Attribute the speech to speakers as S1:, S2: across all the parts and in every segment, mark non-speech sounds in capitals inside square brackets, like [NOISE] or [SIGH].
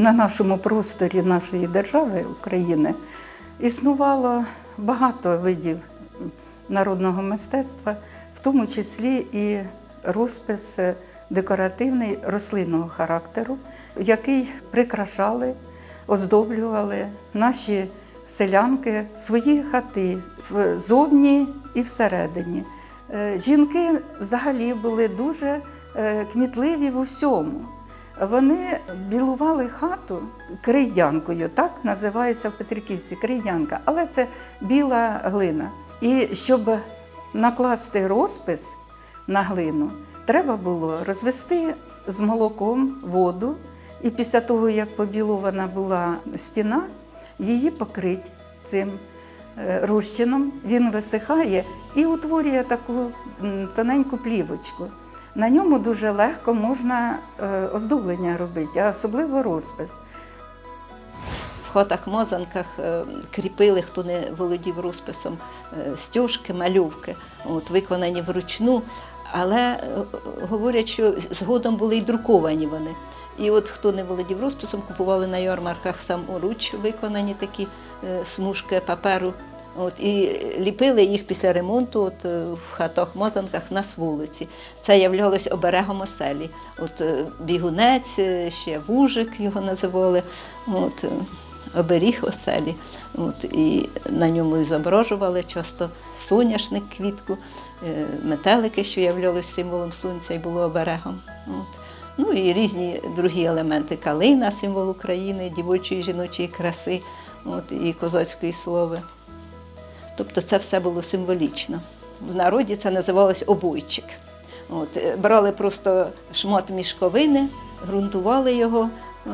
S1: На нашому просторі нашої держави України існувало багато видів народного мистецтва, в тому числі і розпис декоративний рослинного характеру, який прикрашали, оздоблювали наші селянки свої хати в- зовні і всередині. Е, Жінки взагалі були дуже е, кмітливі в усьому. Вони білували хату крейдянкою, так називається в Петриківці крейдянка, але це біла глина. І щоб накласти розпис на глину, треба було розвести з молоком воду, і після того, як побілована була стіна, її покрити цим е, розчином. Він висихає і утворює таку тоненьку плівочку. На ньому дуже легко можна е, оздоблення робити, а особливо розпис.
S2: В хатах-мазанках е, кріпили, хто не володів розписом, е, стяжки, малювки, от, виконані вручну. Але говорять, що згодом були й друковані вони. І от хто не володів розписом, купували на ярмарках саморуч виконані такі смужки паперу. От, і ліпили їх після ремонту от, е, в хатах-мазанках на вулиці. Це являлось оберегом оселі. От, е, бігунець, е, ще вужик його називали. От, оберіг оселі. От, і на ньому зображували часто соняшник квітку, метелики, що являлися символом сонця і було оберегом. От. Ну і різні другі елементи калина, символ України, дівочої жіночої краси от, і козацької слави. Тобто це все було символічно. В народі це називалось обойчик. От, е, брали просто шмат мішковини, ґрунтували його е,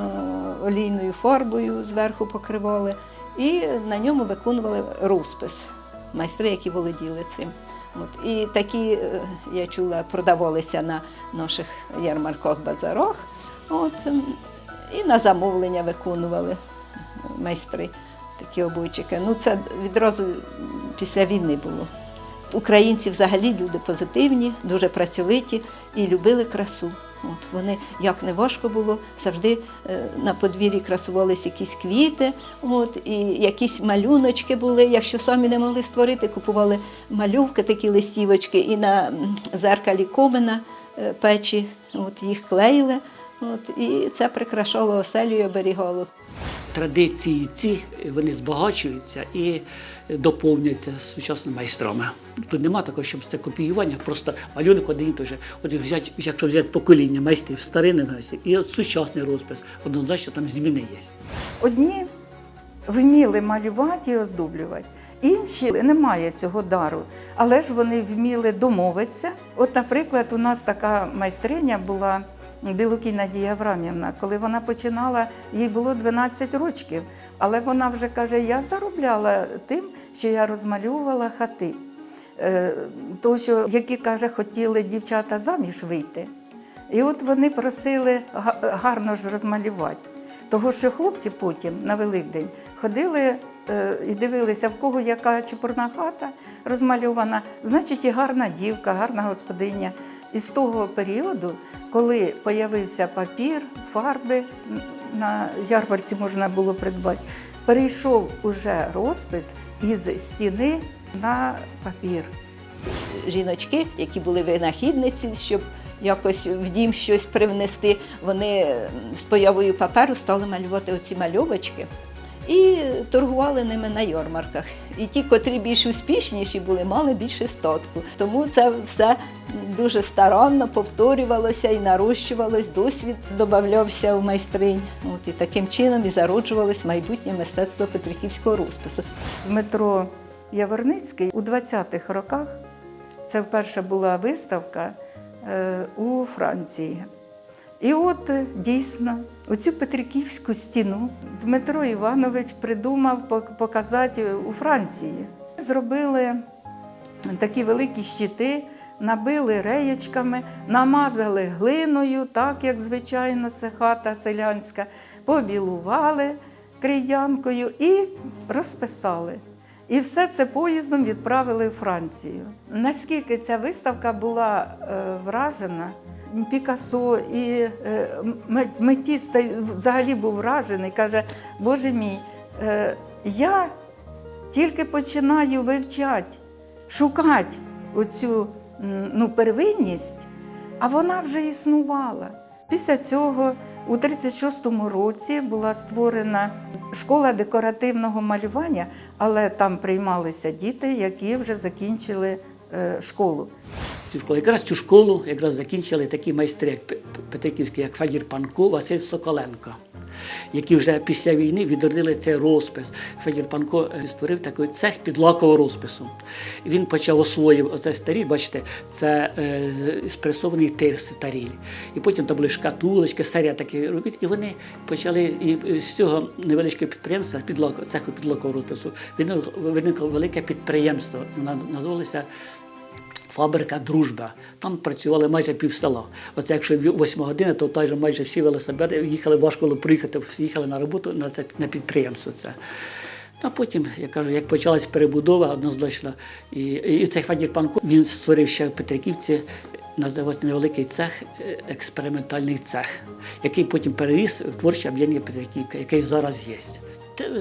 S2: олійною фарбою, зверху покривали, і на ньому виконували розпис майстри, які володіли цим. От, і такі, е, я чула, продавалися на наших ярмарках, базарах. От, і на замовлення виконували майстри такі обойчики. Ну, це відразу після війни було. Українці взагалі люди позитивні, дуже працьовиті і любили красу. От вони як не важко було, завжди е, на подвір'ї красувалися якісь квіти, от, і якісь малюночки були. Якщо самі не могли створити, купували малювки, такі листівочки, і на зеркалі комина е, печі от, їх клеїли. От, і це прикрашало оселю і оберігало.
S3: Традиції ці вони збагачуються і доповнюються сучасними майстрами. Тут нема такого, щоб це копіювання, просто малюнок один той же. От взяти, якщо взяти покоління майстрів старинних і от сучасний розпис, однозначно там зміни є.
S1: Одні вміли малювати і оздоблювати, інші не має цього дару, але ж вони вміли домовитися. От, наприклад, у нас така майстриня була. Білокій Надія Аврамівна, коли вона починала, їй було 12 років, але вона вже каже: я заробляла тим, що я розмальовувала хати. Е, То, що, які каже, хотіли дівчата заміж вийти. І от вони просили гарно ж розмалювати. Того, що хлопці потім на Великдень ходили і дивилися, в кого яка чепурна хата розмальована, значить і гарна дівка, гарна господиня. І з того періоду, коли появився папір, фарби на ярмарці можна було придбати, перейшов уже розпис із стіни на папір.
S2: жіночки, які були винахідниці, щоб якось в дім щось привнести, вони з появою паперу стали малювати оці мальовочки і торгували ними на ярмарках. І ті, котрі більш успішніші були, мали більше статку. Тому це все дуже старанно повторювалося і нарощувалось, досвід додавався в майстринь. От і таким чином і зароджувалось майбутнє мистецтво петриківського розпису.
S1: Дмитро Яворницький у 20-х роках це вперше була виставка е, у Франції. І от е, дійсно оцю Петриківську стіну Дмитро Іванович придумав показати у Франції. Зробили такі великі щити, набили реєчками, намазали глиною, так як звичайно це хата селянська, побілували крейдянкою і розписали. І все це поїздом відправили в Францію. Наскільки ця виставка була е, вражена, Пікассо і е, Метіс взагалі був вражений, каже, Боже мій, е, я тільки починаю вивчати, шукати оцю ну, первинність, а вона вже існувала. Після цього у 36-му році була створена школа декоративного малювання, але там приймалися діти, які вже закінчили е, школу.
S3: Цю школу. Якраз цю школу якраз закінчили такі майстри, як Петриківський, як Федір Панко, Василь Соколенко, які вже після війни відродили цей розпис. Федір Панко створив такий цех підлакового розпису. Він почав освоїв оце старіль, бачите, це е, спресований тирс таріль. І потім там були шкатулочки, серія таких робіт. І вони почали і з цього невеличкого підприємства, підлако, цеху підлакового розпису, виникло велике підприємство. Воно називалося Фабрика Дружба. Там працювали майже пів села. Оце якщо 8 години, то ж майже всі велосипеди їхали, важко було приїхати, їхали на роботу на це на підприємство. Це. А потім, я кажу, як почалась перебудова однозначно, і, і цей Федір Панко він створив ще в Петриківці, називався невеликий цех, е, експериментальний цех, який потім переріс в творче об'єднання Петриківка, який зараз є.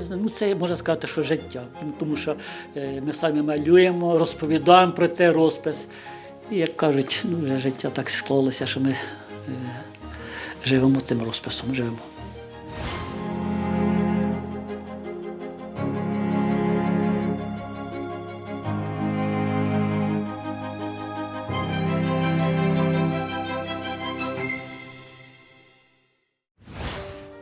S3: Ну, це можна сказати, що життя, Ну, тому що е, ми самі малюємо, розповідаємо про цей розпис. І як кажуть, ну, життя так склалося, що ми е, живемо цим розписом. Живемо.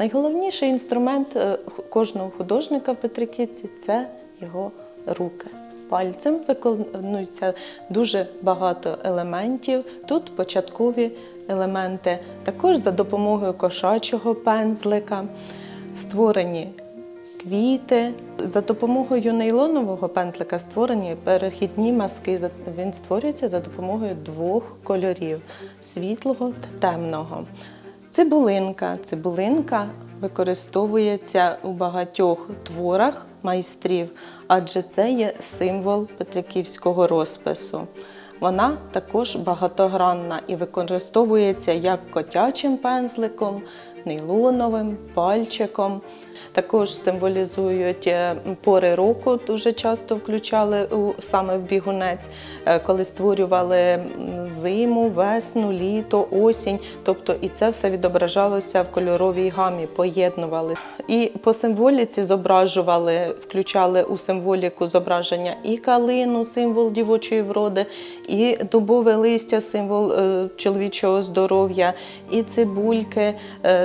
S4: Найголовніший інструмент е, кожного художника в Петриківці це його руки. Пальцем виконується дуже багато елементів. Тут початкові елементи. Також за допомогою кошачого пензлика створені квіти. За допомогою нейлонового пензлика створені перехідні маски. Він створюється за допомогою двох кольорів світлого та темного. Цибулинка. Цибулинка використовується у багатьох творах майстрів, адже це є символ петриківського розпису. Вона також багатогранна і використовується як котячим пензликом, нейлоновим, пальчиком. Також символізують е, пори року, дуже часто включали саме в бігунець, е, коли створювали зиму, весну, літо, осінь. Тобто і це все відображалося в кольоровій гамі, поєднували. І по символіці зображували, включали у символіку зображення і калину, символ дівочої вроди, і дубове листя, символ е, чоловічого здоров'я, і цибульки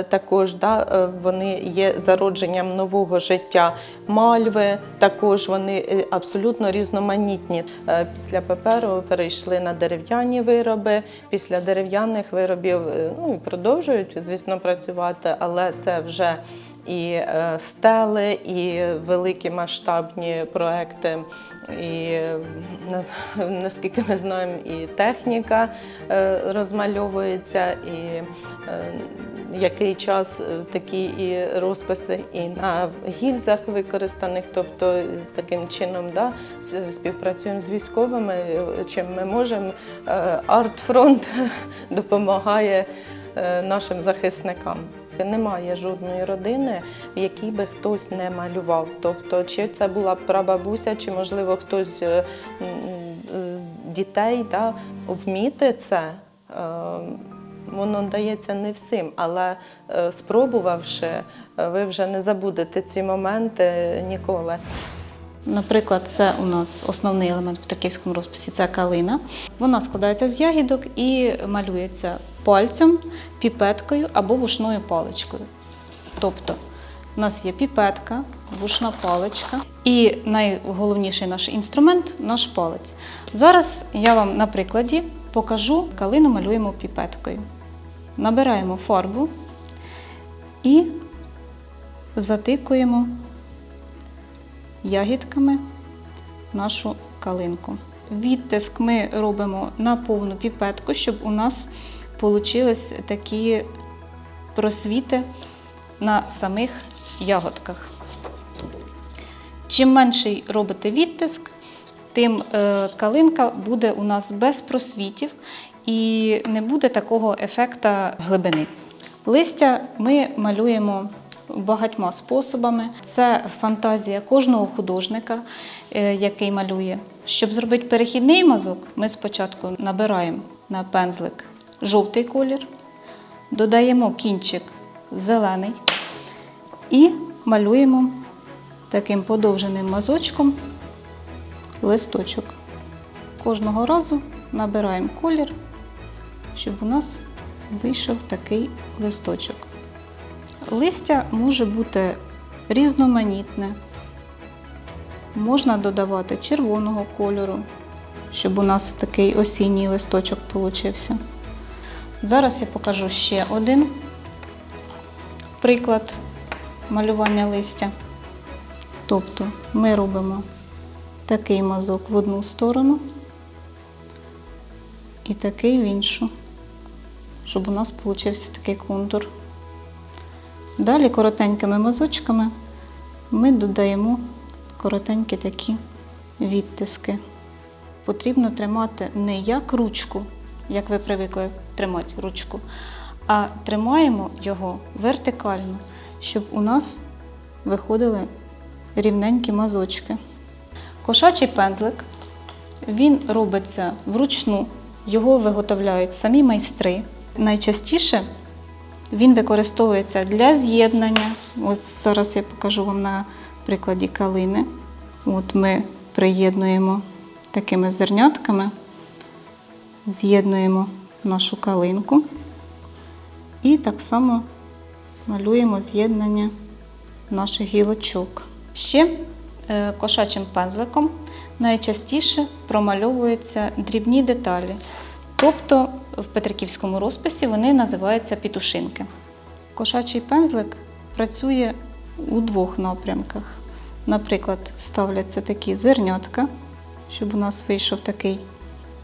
S4: також да, е, вони є зародженням нового життя. Мальви також вони е, абсолютно різноманітні. Е, Після паперу перейшли на дерев'яні вироби. Після дерев'яних виробів ну, продовжують, звісно, працювати, але це вже і стели, і великі масштабні проекти. І [LAUGHS] наскільки ми знаємо, і техніка розмальовується, і який час е, такі і розписи і на гільзах використаних, тобто е, таким чином да, співпрацюємо з військовими, е, чим ми можемо. Артфронт [LAUGHS] допомагає нашим захисникам. Немає жодної родини, в якій би хтось не малював. Тобто, чи це була прабабуся, чи можливо хтось з дітей да, вміти це. Воно дається не всім, але е, спробувавши, е, ви вже не забудете ці моменти ніколи.
S5: Наприклад, це у нас основний елемент в петриківському розписі це калина. Вона складається з ягідок і малюється пальцем, піпеткою або вушною паличкою. Тобто, у нас є піпетка, вушна паличка і найголовніший наш інструмент наш палець. Зараз я вам на прикладі покажу, калину малюємо піпеткою. Набираємо фарбу і затикуємо ягідками нашу калинку. Відтиск ми робимо на повну піпетку, щоб у нас вийшли такі просвіти на самих ягодках. Чим менший робите відтиск, тим е, калинка буде у нас без просвітів і не буде такого ефекта глибини. Листя ми малюємо багатьма способами. Це фантазія кожного художника, е, який малює. Щоб зробити перехідний мазок, ми спочатку набираємо на пензлик жовтий колір, додаємо кінчик зелений і малюємо таким подовженим мазочком листочок. Кожного разу набираємо колір, щоб у нас вийшов такий листочок. Листя може бути різноманітне. Можна додавати червоного кольору, щоб у нас такий осінній листочок получився. Зараз я покажу ще один приклад малювання листя. Тобто ми робимо такий мазок в одну сторону і такий в іншу, щоб у нас получився такий контур. Далі коротенькими мазочками ми додаємо коротенькі такі відтиски. Потрібно тримати не як ручку, як ви привикли тримати ручку, а тримаємо його вертикально, щоб у нас виходили рівненькі мазочки. Кошачий пензлик, він робиться вручну, його виготовляють самі майстри. Найчастіше він використовується для з'єднання. Ось зараз я покажу вам на прикладі калини. От ми приєднуємо такими зернятками, з'єднуємо нашу калинку і так само малюємо з'єднання наших гілочок. Ще е, кошачим пензликом найчастіше промальовуються дрібні деталі. Тобто в петриківському розписі вони називаються пітушинки. Кошачий пензлик працює у двох напрямках. Наприклад, ставляться такі зернятка, щоб у нас вийшов такий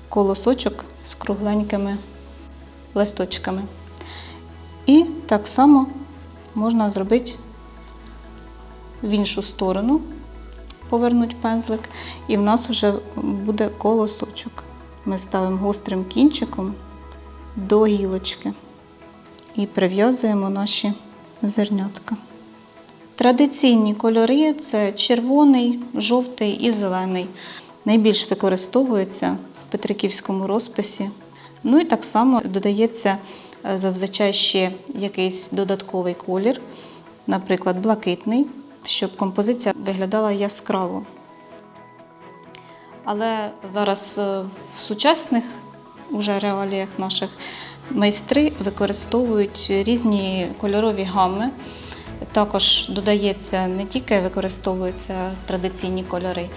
S5: колосочок з кругленькими листочками. І так само можна зробити в іншу сторону, повернути пензлик, і в нас вже буде колосочок. Ми ставимо гострим кінчиком до гілочки і прив'язуємо наші зернятка. Традиційні кольори це червоний, жовтий і зелений. Найбільш використовуються в петриківському розписі. Ну і так само додається е, зазвичай ще якийсь додатковий колір, наприклад, блакитний, щоб композиція виглядала яскраво. Але зараз е, в сучасних уже реаліях наших майстри використовують різні кольорові гами. Також додається не тільки використовуються традиційні кольори,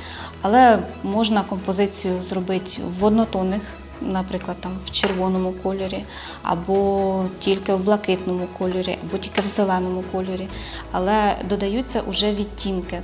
S5: але можна композицію зробити в однотонних, наприклад, там в червоному кольорі, або тільки в блакитному кольорі, або тільки в зеленому кольорі. Але додаються вже відтінки.